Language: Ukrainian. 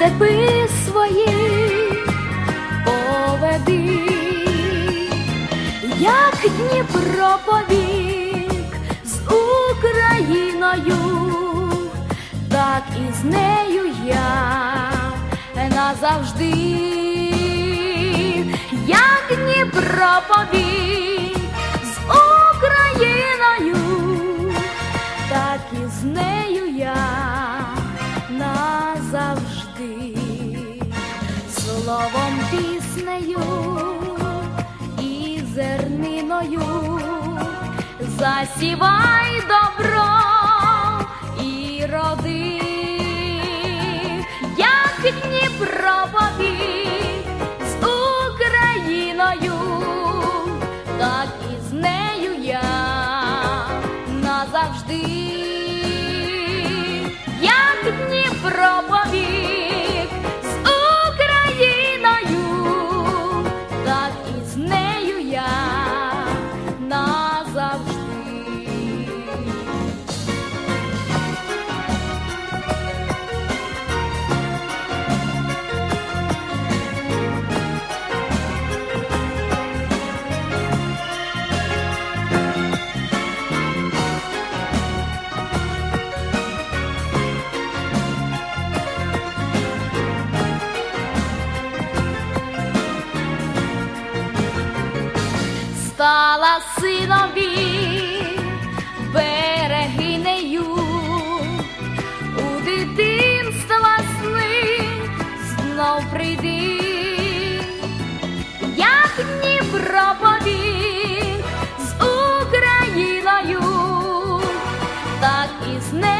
степи свої поведи, як Дніпро повік з Україною, так і з нею я назавжди, як Дніпро повік завжди, словом, піснею і зерниною, засівай добро і роди, як Дніпрові з Україною, так і з нею я назавжди. як Дніпровові стала синові берегинею, у дитинства сни знов прийди, як ні пропові з Україною, так і з нею.